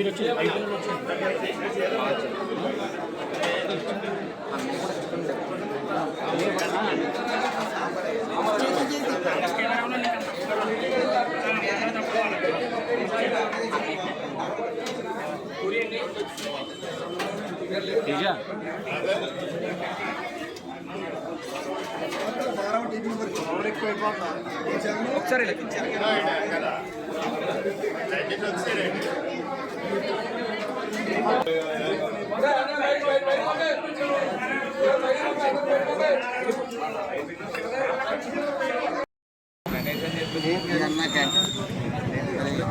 మీరు వచ్చి ఐదు నెలలు వచ్చి తేజ ఒకసారి అన్నా క్యాంటీన్ మరి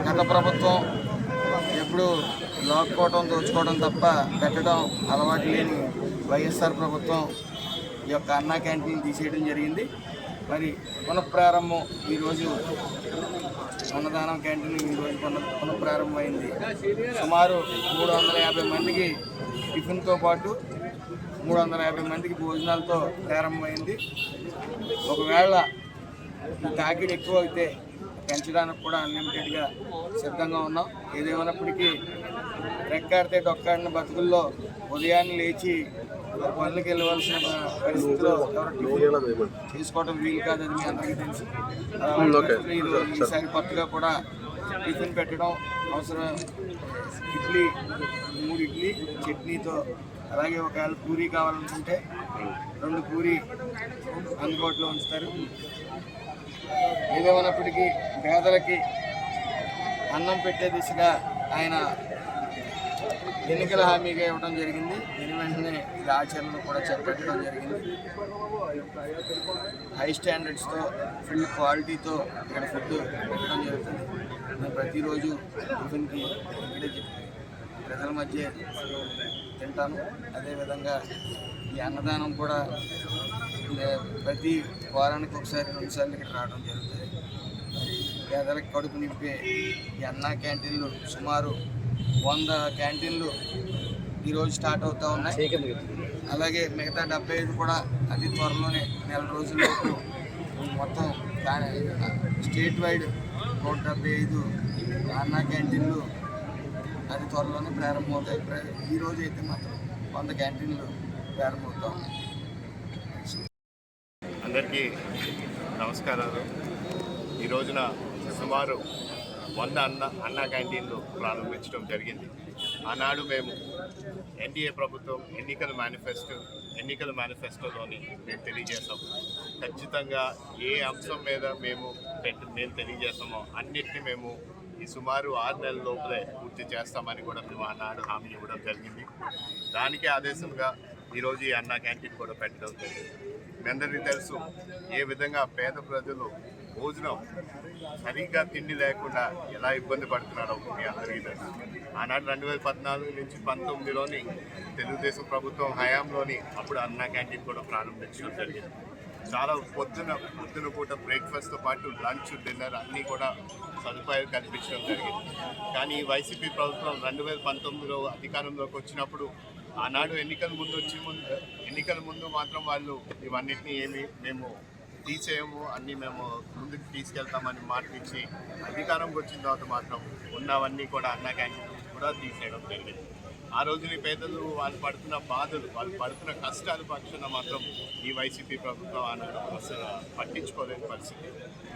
గత ప్రభుత్వం ఎప్పుడు లాక్కోవడం దోచుకోవడం తప్ప పెట్టడం అలవాటు లేని వైఎస్ఆర్ ప్రభుత్వం ఈ యొక్క అన్నా క్యాంటీన్ తీసేయడం జరిగింది. మరి పునఃప్రారంభం ఈరోజు అన్నదానం క్యాంటీన్ ఈరోజు పునః పునఃప్రారంభమైంది. సుమారు మూడు వందల యాభై మందికి టిఫిన్తో పాటు మూడు వందల యాభై మందికి భోజనాలతో ప్రారంభమైంది. ఒకవేళ తాకిడి ఎక్కువ అయితే పెంచడానికి కూడా అన్లిమిటెడ్గా సిద్ధంగా ఉన్నాం. ఏదేమైనప్పటికీ రెక్కాడితే డొక్కాడిన బతుకుల్లో ఉదయాన్నే లేచి పనులకు వెళ్ళవలసిన పరిస్థితిలో తీసుకోవడం వీలు కాదు అది మీ అందరికీ తెలుసు. ఈరోజు ఈసారి కొత్తగా కూడా టిఫిన్ పెట్టడం అవసరం. ఇడ్లీ మూడు ఇడ్లీ చట్నీతో అలాగే ఒకవేళ పూరీ కావాలనుకుంటే రెండు పూరీ అందుబాటులో ఉంచుతారు. ఏదేమైనప్పటికీ పేదలకి అన్నం పెట్టే దిశగా ఆయన ఎన్నికల హామీగా ఇవ్వడం జరిగింది. దీని వెంటనే ఇది ఆచరణలో కూడా చేపట్టడం జరిగింది. హై స్టాండర్డ్స్తో ఫుడ్ క్వాలిటీతో ఇక్కడ ఫుడ్ పెట్టడం జరుగుతుంది. నేను ప్రతిరోజు టిఫిన్కి ఇక్కడే ప్రజల మధ్య తింటాను. అదేవిధంగా ఈ అన్నదానం కూడా ప్రతి వారానికి ఒకసారి రెండుసార్లు ఇక్కడ రావడం జరుగుతుంది. పేదలకు కడుపు నింపే ఈ అన్నా క్యాంటీన్లు సుమారు వంద క్యాంటీన్లు ఈరోజు స్టార్ట్ అవుతూ ఉన్నాయి. అలాగే మిగతా డెబ్బై ఐదు కూడా అతి త్వరలోనే నెల రోజుల్లోపు మొత్తం స్టేట్ వైడ్ నూట డెబ్బై ఐదు అన్నా క్యాంటీన్లు అతి త్వరలోనే ప్రారంభమవుతాయి. ప్ర- ఈ రోజు అయితే మాత్రం వంద క్యాంటీన్లు ప్రారంభమవుతూ ఉన్నాయి. అందరికీ నమస్కారాలు. ఈ రోజున సుమారు వంద అన్న అన్న క్యాంటీన్లు ప్రారంభించడం జరిగింది. ఆనాడు మేము ఎన్డీఏ ప్రభుత్వం ఎన్నికల మేనిఫెస్టో ఎన్నికల మేనిఫెస్టోలోని మేము తెలియజేస్తాం ఖచ్చితంగా ఏ అంశం మీద మేము పెట్టి మేము తెలియజేస్తామో అన్నిటిని మేము ఈ సుమారు ఆరు నెలల లోపలే పూర్తి చేస్తామని కూడా మేము ఆనాడు హామీ ఇవ్వడం జరిగింది. దానికి ఆదేశంగా ఈరోజు ఈ అన్న క్యాంటీన్ కూడా పెట్టడం జరిగింది. మీ అందరికీ తెలుసు ఏ విధంగా పేద ప్రజలు భోజనం సరిగ్గా తిండి లేకుండా ఎలా ఇబ్బంది పడుతున్నారో మీ అందరికీ తెలుసు. ఆనాడు రెండు వేల పద్నాలుగు నుంచి పంతొమ్మిదిలోని తెలుగుదేశం ప్రభుత్వం హయాంలోని అప్పుడు అన్న క్యాంటీన్ కూడా ప్రారంభించడం జరిగింది. చాలా పొద్దున పొద్దున పూట బ్రేక్ఫాస్ట్తో పాటు లంచ్ డిన్నర్ అన్నీ కూడా సదుపాయాలు కల్పించడం జరిగింది. కానీ వైసీపీ ప్రభుత్వం రెండు వేల పంతొమ్మిదిలో అధికారంలోకి వచ్చినప్పుడు ఆనాడు ఎన్నికల ముందు వచ్చే ముందు ఎన్నికల ముందు మాత్రం వాళ్ళు ఇవన్నిటిని ఏమి మేము తీసేయము అన్నీ మేము ముందుకు తీసుకెళ్తామని మాట అధికారంకి వచ్చిన తర్వాత మాత్రం ఉన్నవన్నీ కూడా అన్న క్యాంటీన్ కూడా తీసేయడం జరిగింది. ఆ రోజుని పేదలు వాళ్ళు పడుతున్న బాధలు వాళ్ళు పడుతున్న కష్టాలు పక్షాన మాత్రం ఈ వైసీపీ ప్రభుత్వం ఆనాడు అసలు పట్టించుకోలేని పరిస్థితి.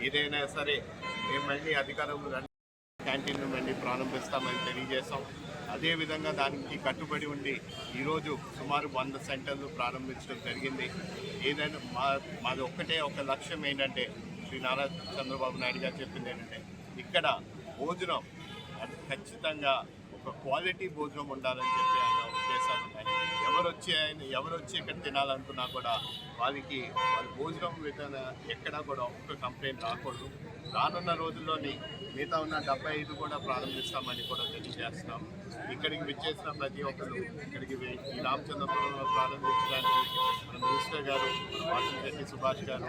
ఏదైనా సరే మేము మళ్ళీ అధికారంలో క్యాంటీన్ను మళ్ళీ ప్రారంభిస్తామని తెలియజేస్తాం అదేవిధంగా దానికి కట్టుబడి ఉండి ఈరోజు సుమారు వంద సెంటర్లు ప్రారంభించడం జరిగింది. ఏదైనా మా మాది ఒక్కటే ఒక లక్ష్యం ఏంటంటే శ్రీ నారా చంద్రబాబు నాయుడు గారు చెప్పింది ఏంటంటే ఇక్కడ భోజనం అది ఖచ్చితంగా ఒక క్వాలిటీ భోజనం ఉండాలని చెప్పి ఆయన ఉద్దేశాలు ఉన్నాయి. ఎవరు వచ్చి ఆయన ఎవరు వచ్చి ఇక్కడ తినాలనుకున్నా కూడా వాళ్ళకి వాళ్ళ భోజనం విధాన ఎక్కడా కూడా ఒక్క కంప్లైంట్ రాకూడదు. రానున్న రోజుల్లోని మిగతా ఉన్న డెబ్బై ఐదు కూడా ప్రారంభిస్తామని కూడా తెలియజేస్తున్నాం. ఇక్కడికి విచ్చేసిన ప్రతి ఒక్కరు ఇక్కడికి ఈ రామచంద్రపురంలో ప్రారంభించడానికి మన మినిస్టర్ గారు మన వాసంశెట్టి సుభాష్ గారు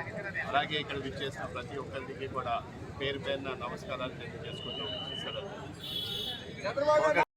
అలాగే ఇక్కడ విచ్చేసిన ప్రతి ఒక్కరికి కూడా పేరు పేరున నమస్కారాలు తెలియజేసుకుంటూ